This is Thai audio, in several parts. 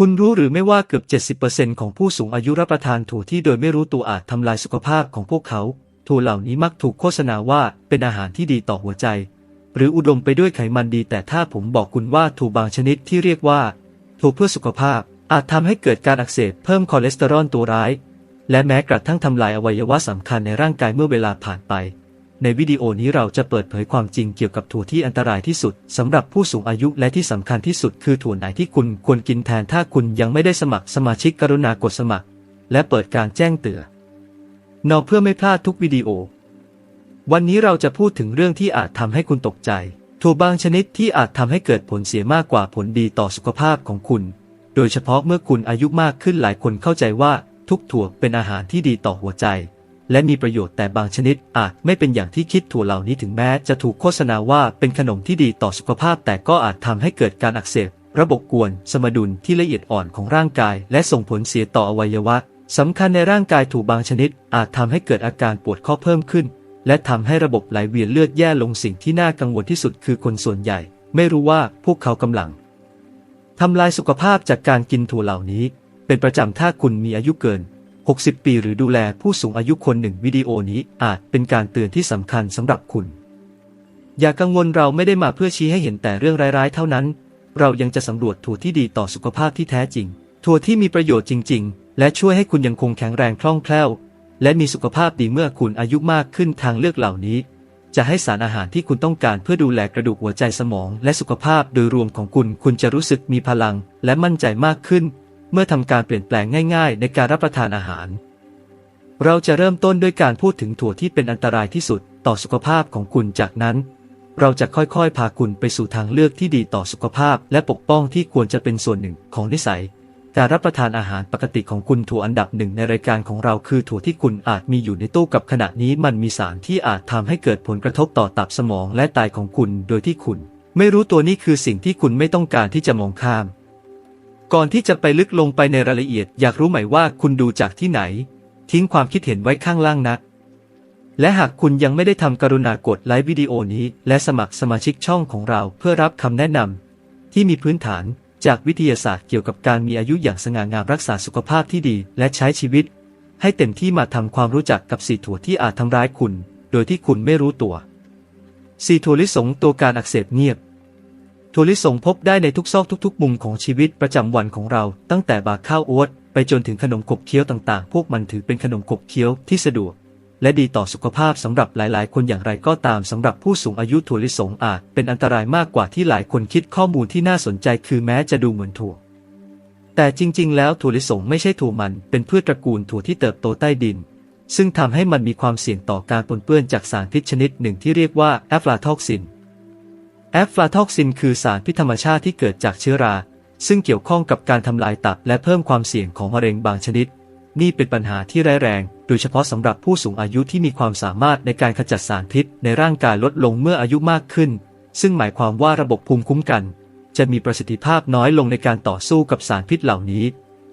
คุณรู้หรือไม่ว่าเกือบ 70%ของผู้สูงอายุรับประทานถั่วที่โดยไม่รู้ตัวอาจทำลายสุขภาพของพวกเขา ถั่วเหล่านี้มักถูกโฆษณาว่าเป็นอาหารที่ดีต่อหัวใจ หรืออุดมไปด้วยไขมันดี แต่ถ้าผมบอกคุณว่าถั่วบางชนิดที่เรียกว่าถั่วเพื่อสุขภาพ อาจทำให้เกิดการอักเสบเพิ่มคอเลสเตอรอลตัวร้าย และแม้กระทั่งทำลายอวัยวะสำคัญในร่างกายเมื่อเวลาผ่านไป ในวิดีโอนี้เราจะเปิดเผยความจริงเกี่ยวกับถั่วที่อันตรายที่สุดสำหรับผู้สูงอายุและที่สำคัญที่สุดคือถั่วไหนที่คุณควรกินแทนถ้าคุณยังไม่ได้สมัครสมาชิกกรุณากดสมัคร และเปิดการแจ้งเตือนนอเพื่อไม่พลาดทุกวิดีโอ วันนี้เราจะพูดถึงเรื่องที่อาจทำให้คุณตกใจถั่วบางชนิดที่อาจทำให้เกิดผลเสียมากกว่าผลดีต่อสุขภาพของคุณ โดยเฉพาะเมื่อคุณอายุมากขึ้นหลายคนเข้าใจว่าทุกถั่วเป็นอาหารที่ดีต่อหัวใจ และมีประโยชน์แต่บางชนิดอาจไม่เป็นอย่างที่คิดถั่วเหล่านี้ถึงแม้จะถูกโฆษณาว่าเป็นขนมที่ดีต่อสุขภาพ แต่ก็อาจทำให้เกิดการอักเสบ ระบบกวน สมดุลที่ละเอียดอ่อนของร่างกาย และส่งผลเสียต่ออวัยวะสำคัญในร่างกายถูกบางชนิด อาจทำให้เกิดอาการปวดข้อเพิ่มขึ้น และทำให้ระบบไหลเวียนเลือดแย่ลงสิ่งที่น่ากังวลที่สุดคือคนส่วนใหญ่ ไม่รู้ว่าพวกเขากำลังทำลายสุขภาพจากการกินถั่วเหล่านี้ เป็นประจำถ้าคุณมีอายุเกิน 60 ปีหรือดูแลผู้สูงอายุคนหนึ่งวิดีโอนี้อาจเป็นการเตือนที่สำคัญสำหรับคุณ อย่ากังวลเราไม่ได้มาเพื่อชี้ให้เห็นแต่เรื่องร้ายๆ เท่านั้น เรายังจะสำรวจถั่วที่ดีต่อสุขภาพที่แท้จริง ถั่วที่มีประโยชน์จริง ๆ และช่วยให้คุณยังคงแข็งแรงคล่องแคล่ว และมีสุขภาพดีเมื่อคุณอายุมากขึ้นทางเลือกเหล่านี้ จะให้สารอาหารที่คุณต้องการเพื่อดูแลกระดูกหัวใจสมอง และสุขภาพโดยรวมของคุณ คุณจะรู้สึกมีพลัง และมั่นใจมากขึ้น เมื่อทำการเปลี่ยนแปลงง่ายๆ ในการรับประทานอาหาร เราจะเริ่มต้นด้วยการพูดถึงถั่วที่เป็นอันตรายที่สุดต่อสุขภาพของคุณจากนั้น เราจะค่อยๆ พาคุณไปสู่ทางเลือกที่ดีต่อสุขภาพ และปกป้องที่ควรจะเป็นส่วนหนึ่งของนิสัยการรับประทานอาหารปกติของคุณถั่วอันดับหนึ่งในรายการของเราคือถั่วที่คุณอาจมีอยู่ในตู้กับขณะนี้มันมีสารที่อาจทำให้เกิดผลกระทบต่อตับสมองและไตของคุณ โดยที่คุณ ไม่รู้ตัวนี้คือสิ่งที่คุณไม่ต้องการที่จะมองข้าม ก่อนที่จะไปลึกลงไปในรายละเอียดอยากรู้ไหมว่าคุณดูจากที่ไหน ทิ้งความคิดเห็นไว้ข้างล่างนะ และหากคุณยังไม่ได้ทำกรุณากดไลค์วิดีโอนี้ และสมัครสมาชิกช่องของเราเพื่อรับคำแนะนำที่มีพื้นฐานจากวิทยาศาสตร์เกี่ยวกับการมีอายุอย่างสง่างามรักษาสุขภาพที่ดี และใช้ชีวิต ให้เต็มที่มาทำความรู้จักกับสีถั่วที่อาจทำร้ายคุณ โดยที่คุณไม่รู้ตัวสีถั่วลิสงตัวการอักเสบเงียบ ถั่วลิสงพบได้ในทุกซอกทุกๆ มุมของชีวิตประจำวันของเรา ตั้งแต่บาข้าวโอ๊ตไปจนถึงขนมขบเคี้ยวต่างๆ พวกมันถือเป็นขนมขบเคี้ยวที่สะดวก และดีต่อสุขภาพสำหรับหลายๆ คนอย่างไรก็ตามสำหรับผู้สูงอายุถั่วลิสงอาจเป็นอันตรายมากกว่าที่หลายคนคิดข้อมูลที่น่าสนใจคือแม้จะดูเหมือนถั่ว แต่จริง ๆ แล้วถั่วลิสงไม่ใช่ถั่วมันเป็นพืชตระกูลถั่วที่เติบโตใต้ดิน ซึ่งทำให้มันมีความเสี่ยงต่อการปนเปื้อนจากสารพิษชนิดหนึ่งที่เรียกว่าแอฟลาทอกซิน แอฟลาทอกซินคือสารพิษธรรมชาติที่เกิดจากเชื้อรา ซึ่งเกี่ยวข้องกับการทำลายตับและเพิ่มความเสี่ยงของมะเร็งบางชนิด นี่เป็นปัญหาที่ร้ายแรง โดยเฉพาะสำหรับผู้สูงอายุที่มีความสามารถในการขจัดสารพิษในร่างกายลดลงเมื่ออายุมากขึ้น ซึ่งหมายความว่าระบบภูมิคุ้มกัน จะมีประสิทธิภาพน้อยลงในการต่อสู้กับสารพิษเหล่านี้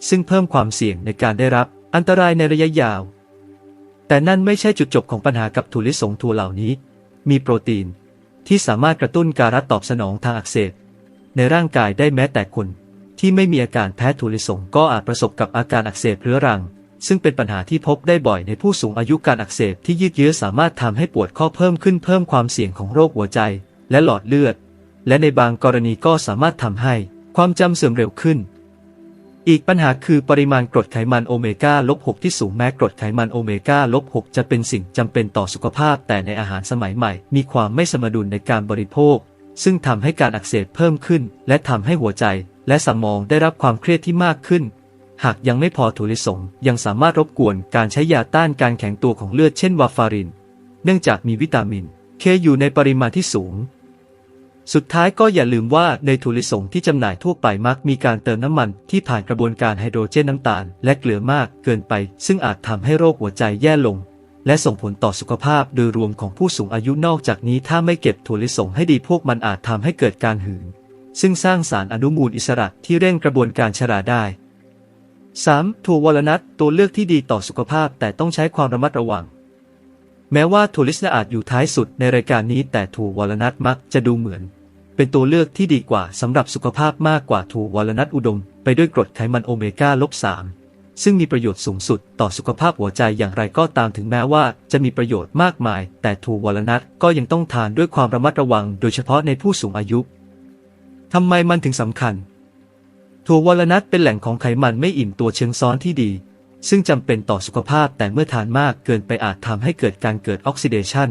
ซึ่งเพิ่มความเสี่ยงในการได้รับอันตรายในระยะยาว แต่นั่นไม่ใช่จุดจบของปัญหากับถั่วลิสงถั่วเหล่านี้ มีโปรตีน ที่สามารถกระตุ้นการรัดตอบสนองทางอักเสบในร่างกายได้แม้แต่คนที่ไม่มีอาการแพ้ถั่วลิสงก็อาจประสบกับอาการอักเสบเรื้อรัง ซึ่งเป็นปัญหาที่พบได้บ่อยในผู้สูงอายุการอักเสบที่ยืดเยื้อสามารถทำให้ปวดข้อเพิ่มขึ้นเพิ่มความเสี่ยงของโรคหัวใจ และหลอดเลือด และในบางกรณีก็สามารถทำให้ความจำเสื่อมเร็วขึ้น อีกปัญหาคือปริมาณกรดไขมันโอเมก้าลบ6ที่สูงแม้กรดไขมันโอเมก้าลบ6จะเป็นสิ่งจำเป็นต่อสุขภาพ แต่ในอาหารสมัยใหม่ มีความไม่สมดุลในการบริโภค ซึ่งทำให้การอักเสบเพิ่มขึ้น และทำให้หัวใจ และสมองได้รับความเครียดที่มากขึ้น หากยังไม่พอถั่วลิสงยังสามารถรบกวนการใช้ยาต้านการแข็งตัวของเลือดเช่นวาฟาริน เนื่องจากมีวิตามิน เคอยู่ในปริมาณที่สูง สุดท้ายก็อย่าลืมว่าในถั่วลิสงที่จำหน่ายทั่วไปมักมีการเติมน้ำมันที่ผ่านกระบวนการไฮโดรเจนน้ำตาล และเกลือมากเกินไป ซึ่งอาจทำให้โรคหัวใจแย่ลง และส่งผลต่อสุขภาพโดยรวมของผู้สูงอายุนอกจากนี้ถ้าไม่เก็บถั่วลิสงให้ดีพวกมันอาจทำให้เกิดการหืน ซึ่งสร้างสารอนุมูลอิสระที่เร่งกระบวนการชราได้ 3. ถั่ววอลนัทตัวเลือกที่ดีต่อสุขภาพแต่ต้องใช้ความระมัดระวัง แม้ว่าถั่วลิสงอาจอยู่ท้ายสุดในรายการนี้แต่ถั่ววอลนัทมักจะดูเหมือน เป็นตัวเลือกที่ดีกว่าสำหรับสุขภาพมากกว่าถั่ววอลนัทอุดม ไปด้วยกรดไขมันโอเมก้าลบ3ซึ่งมีประโยชน์สูงสุดต่อสุขภาพหัวใจอย่างไรก็ตามถึงแม้ว่าจะมีประโยชน์มากมาย แต่ถั่วอลนัทก็ยังต้องทานด้วยความระมัดระวังโดยเฉพาะในผู้สูงอายุทำไมมันถึงสำคัญ ถั่ววอลนัทเป็นแหล่งของไขมันไม่อิ่มตัวเชิงซ้อนที่ดี ซึ่งจำเป็นต่อสุขภาพแต่เมื่อทานมากเกินไปอาจทำให้เกิดการเกิดออกซิเดชัน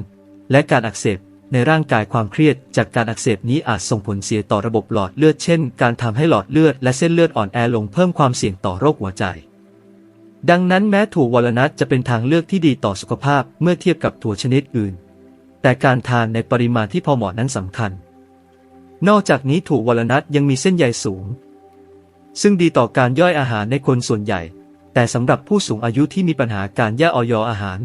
และการอักเสบในร่างกายความเครียดจากการอักเสบนี้อาจส่งผลเสียต่อระบบหลอดเลือดเช่น การทำให้หลอดเลือดและเส้นเลือดอ่อนแอลงเพิ่มความเสี่ยงต่อโรคหัวใจ ดังนั้นแม้ถั่ววอลนัทจะเป็นทางเลือกที่ดีต่อสุขภาพเมื่อเทียบกับถั่วชนิดอื่น แต่การทานในปริมาณที่พอเหมาะนั้นสำคัญ นอกจากนี้ถั่ววอลนัทยังมีเส้นใยสูง ซึ่งดีต่อการย่อยอาหารในคนส่วนใหญ่ แต่สำหรับผู้สูงอายุที่มีปัญหาการย่าออยอาหาร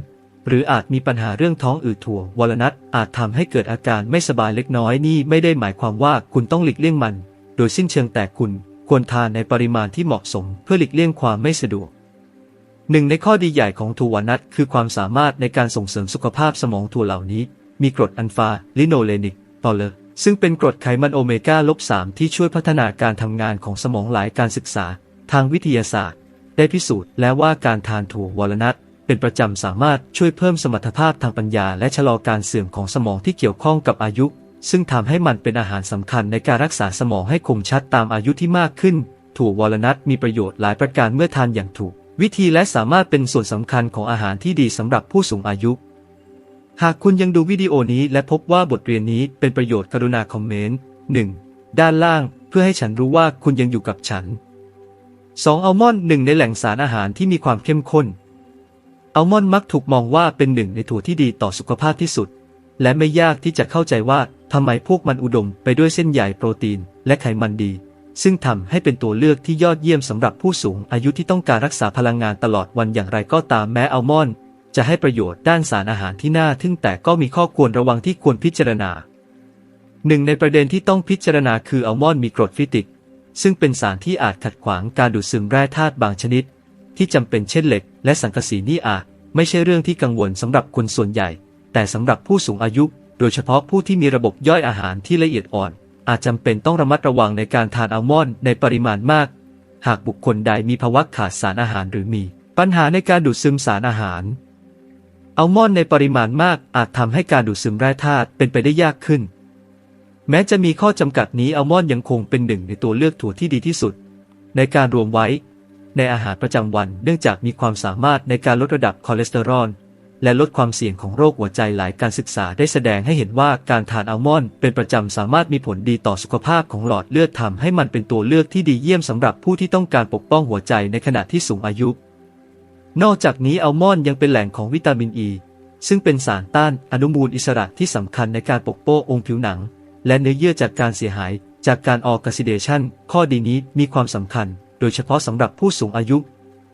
หรืออาจมีปัญหาเรื่องท้องอืดถั่ววอลนัทอาจทำให้เกิดอาการไม่สบายเล็กน้อยนี่ไม่ได้หมายความว่าคุณต้องหลีกเลี่ยงมัน โดยสิ้นเชิงแต่คุณควรทานในปริมาณที่เหมาะสมเพื่อหลีกเลี่ยงความไม่สะดวกหนึ่งในข้อดีใหญ่ของถั่ววอลนัทคือความสามารถในการส่งเสริมสุขภาพสมองถั่วเหล่านี้ มีกรดอัลฟาลิโนเลนิกตอเลอร์ซึ่งเป็นกรดไขมันโอเมก้าลบ3ที่ช่วยพัฒนาการทำงานของสมองหลายการศึกษา ทางวิทยาศาสตร์ ได้พิสูจน์แล้วว่าการทานถั่ววอลนัทเป็นประจำสามารถช่วยเพิ่มสมรรถภาพทางปัญญา และชะลอการเสื่อมของสมองที่เกี่ยวข้องกับอายุ ซึ่งทำให้มันเป็นอาหารสำคัญในการรักษาสมองให้คมชัดตามอายุที่มากขึ้น ถั่ววอลนัทมีประโยชน์หลายประการเมื่อทานอย่างถูก วิธีและสามารถเป็นส่วนสำคัญของอาหารที่ดีสำหรับผู้สูงอายุ หากคุณยังดูวิดีโอนี้และพบว่าบทเรียนนี้เป็นประโยชน์กรุณาคอมเมนต์ 1. ด้านล่างเพื่อให้ฉันรู้ว่าคุณยังอยู่กับฉัน 2. อัลมอนด์หนึ่งในแหล่งสารอาหารที่มีความเข้มข้น อัลมอนด์มักถูกมองว่าเป็นหนึ่งในถั่วที่ดีต่อสุขภาพที่สุด และไม่ยากที่จะเข้าใจว่าทำไมพวกมันอุดมไปด้วยเส้นใยโปรตีน และไขมันดี ซึ่งทำให้เป็นตัวเลือกที่ยอดเยี่ยมสำหรับผู้สูงอายุที่ต้องการรักษาพลังงานตลอดวันอย่างไรก็ตามแม้อัลมอนด์จะให้ประโยชน์ด้านสารอาหารที่น่าทึ่งแต่ก็มีข้อควรระวังที่ควรพิจารณาหนึ่งในประเด็นที่ต้องพิจารณาคืออัลมอนด์มีกรดฟิติก ซึ่งเป็นสารที่อาจขัดขวางการดูดซึมแร่ธาตุบางชนิด ที่จำเป็นเช่นเหล็ก และสังกะสีนี่อาจไม่ใช่เรื่องที่กังวลสำหรับคนส่วนใหญ่ แต่สำหรับผู้สูงอายุ โดยเฉพาะผู้ที่มีระบบย่อยอาหารที่ละเอียดอ่อน อาจจำเป็นต้องระมัดระวังในการทานอัลมอนด์ในปริมาณมาก หากบุคคลใดมีภาวะขาดสารอาหารหรือมี ปัญหาในการดูดซึมสารอาหารอัลมอนด์ในปริมาณมากอาจทำให้การดูดซึมแร่ธาตุเป็นไปได้ยากขึ้น แม้จะมีข้อจำกัดนี้อัลมอนด์ยังคงเป็นหนึ่งในตัวเลือกถั่วที่ดีที่สุด ในการรวมไว้ ในอาหารประจำวันเนื่องจากมีความสามารถในการลดระดับคอเลสเตอรอลและลดความเสี่ยงของโรคหัวใจหลายการศึกษาได้แสดงให้เห็นว่าการทานอัลมอนด์เป็นประจำสามารถมีผลดีต่อสุขภาพของหลอดเลือดทำให้มันเป็นตัวเลือกที่ดีเยี่ยมสำหรับผู้ที่ต้องการปกป้องหัวใจในขณะที่สูงอายุ นอกจากนี้อัลมอนด์ยังเป็นแหล่งของวิตามินอ e, ีซึ่งเป็นสารต้านอนุมูลอิสระที่สำคัญในการปกป้ององค์ผิวหนัง และเนื้อเยื่อจากการเสียหาย จากการออกซิเดชันข้อดีนี้มีความสำคัญ โดยเฉพาะสำหรับผู้สูงอายุ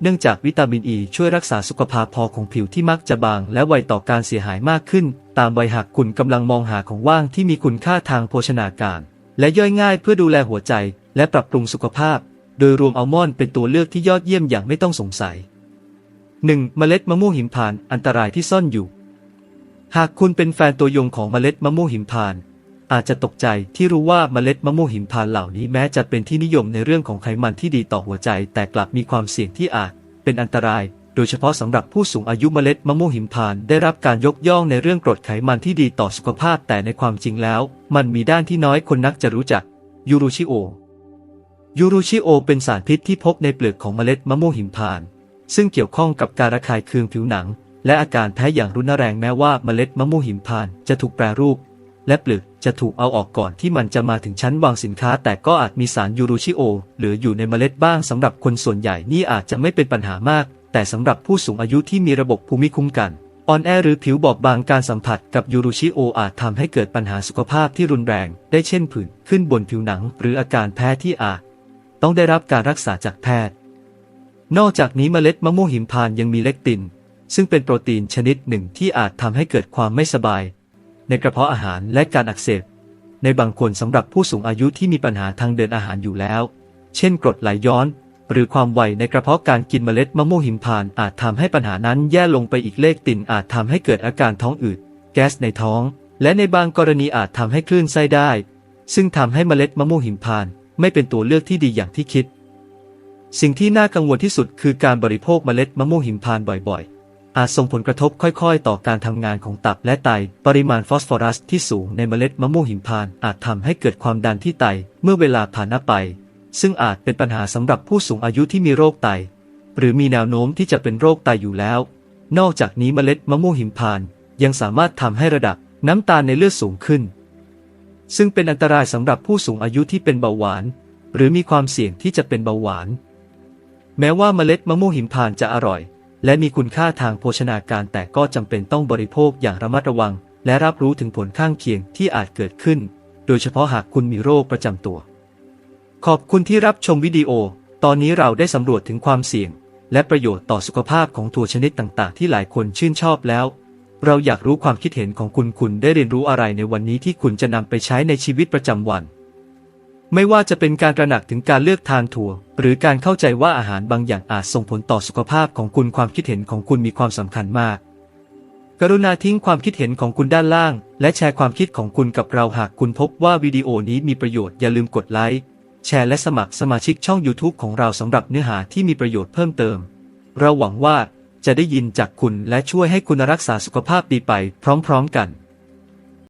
เนื่องจากวิตามินอ e ีช่วยรักษาสุขภาพพอของผิวที่มักจะบาง และไวต่อการเสียหายมากขึ้น ตามวัยหากคุณกำลังมองหาของว่างที่มีคุณค่าทางโภชนาการ และย่อยง่ายเพื่อดูแลหัวใจ และปรับปรุงสุขภาพ โดยรวมอัลมอนด์เป็นตัวเลือกที่ยอดเยี่ยมอย่างไม่ต้องสงสัย 1. เมล็ดมะม่วงหิมพานต์อันตรายที่ซ่อนอยู่ หากคุณเป็นแฟนตัวยงของเมล็ดมะม่วงหิมพานต์ อาจจะตกใจที่รู้ว่าเมล็ดมะม่วงหิมพานเหล่านี้แม้จะเป็นที่นิยมในเรื่องของไขมันที่ดีต่อหัวใจ แต่กลับมีความเสี่ยงที่อาจเป็นอันตราย โดยเฉพาะสำหรับผู้สูงอายุเมล็ดมะม่วงหิมพานได้รับการยกย่องในเรื่องกรดไขมันที่ดีต่อสุขภาพแต่ในความจริงแล้ว มันมีด้านที่น้อยคนนักจะรู้จักยูรูชิโอยูรูชิโอเป็นสารพิษที่พบในเปลือกของเมล็ดมะม่วงหิมพานต์ซึ่งเกี่ยวข้องกับการระคายเคืองผิวหนัง และอาการแพ้อย่างรุนแรงแม้ว่าเมล็ดมะม่วงหิมพานต์จะถูกแปรรูป และเปลือกจะถูกเอาออกก่อนที่มันจะมาถึงชั้นวางสินค้า แต่ก็อาจมีสารยูรูชิโอเหลืออยู่ในเมล็ดบ้างสำหรับคนส่วนใหญ่นี่อาจจะไม่เป็นปัญหามาก แต่สำหรับผู้สูงอายุที่มีระบบภูมิคุ้มกันอ่อนแอหรือผิวบอบบางการสัมผัสกับยูรูชิโออาจทำให้เกิดปัญหาสุขภาพที่รุนแรง ได้เช่นผื่นขึ้นบนผิวหนัง หรืออาการแพ้ที่อาจ ต้องได้รับการรักษาจากแพทย์ นอกจากนี้เมล็ดมะม่วงหิมพานยังมีเลกติน ซึ่งเป็นโปรตีนชนิดหนึ่งที่อาจทำให้เกิดความไม่สบาย ในกระเพาะอาหารและการอักเสบ ในบางคนสำหรับผู้สูงอายุที่มีปัญหาทางเดินอาหารอยู่แล้ว เช่นกรดไหลย้อน หรือความไวในกระเพาะการกินเมล็ดมะม่วงหิมพานต์อาจทำให้ปัญหานั้นแย่ลงไปอีกเลขตินอาจทำให้เกิดอาการท้องอืด แก๊สในท้อง และในบางกรณีอาจทำให้คลื่นไส้ได้ ซึ่งทำให้เมล็ดมะม่วงหิมพานต์ไม่เป็นตัวเลือกที่ดีอย่างที่คิด สิ่งที่น่ากังวลที่สุดคือการบริโภคเมล็ดมะม่วงหิมพานต์บ่อยๆ อาจส่งผลกระทบค่อยๆ ต่อการทำงานของตับและไต ปริมาณฟอสฟอรัสที่สูงในเมล็ดมะม่วงหิมพานต์อาจทำให้เกิดความดันที่ไตเมื่อเวลาผ่านไป ซึ่งอาจเป็นปัญหาสำหรับผู้สูงอายุที่มีโรคไต หรือมีแนวโน้มที่จะเป็นโรคไตอยู่แล้ว นอกจากนี้เมล็ดมะม่วงหิมพานต์ยังสามารถทำให้ระดับน้ำตาลในเลือดสูงขึ้น ซึ่งเป็นอันตรายสำหรับผู้สูงอายุที่เป็นเบาหวาน หรือมีความเสี่ยงที่จะเป็นเบาหวาน แม้ว่าเมล็ดมะม่วงหิมพานต์จะอร่อย และมีคุณค่าทางโภชนาการแต่ก็จำเป็นต้องบริโภคอย่างระมัดระวัง และรับรู้ถึงผลข้างเคียงที่อาจเกิดขึ้น โดยเฉพาะหากคุณมีโรคประจำตัว ขอบคุณที่รับชมวิดีโอ ตอนนี้เราได้สำรวจถึงความเสี่ยง และประโยชน์ต่อสุขภาพของถั่วชนิดต่าง ๆ ที่หลายคนชื่นชอบแล้ว เราอยากรู้ความคิดเห็นของคุณคุณได้เรียนรู้อะไรในวันนี้ที่คุณจะนำไปใช้ในชีวิตประจำวัน ไม่ว่าจะเป็นการตระหนักถึงการเลือกทานถั่ว หรือการเข้าใจว่าอาหารบางอย่างอาจส่งผลต่อสุขภาพของคุณความคิดเห็นของคุณมีความสำคัญมาก กรุณาทิ้งความคิดเห็นของคุณด้านล่าง และแชร์ความคิดของคุณกับเราหากคุณพบว่าวิดีโอนี้มีประโยชน์อย่าลืมกดไลค์แชร์และสมัครสมาชิกช่อง YouTube ของเราสำหรับเนื้อหาที่มีประโยชน์เพิ่มเติม เราหวังว่าจะได้ยินจากคุณและช่วยให้คุณรักษาสุขภาพดีไปพร้อมๆกัน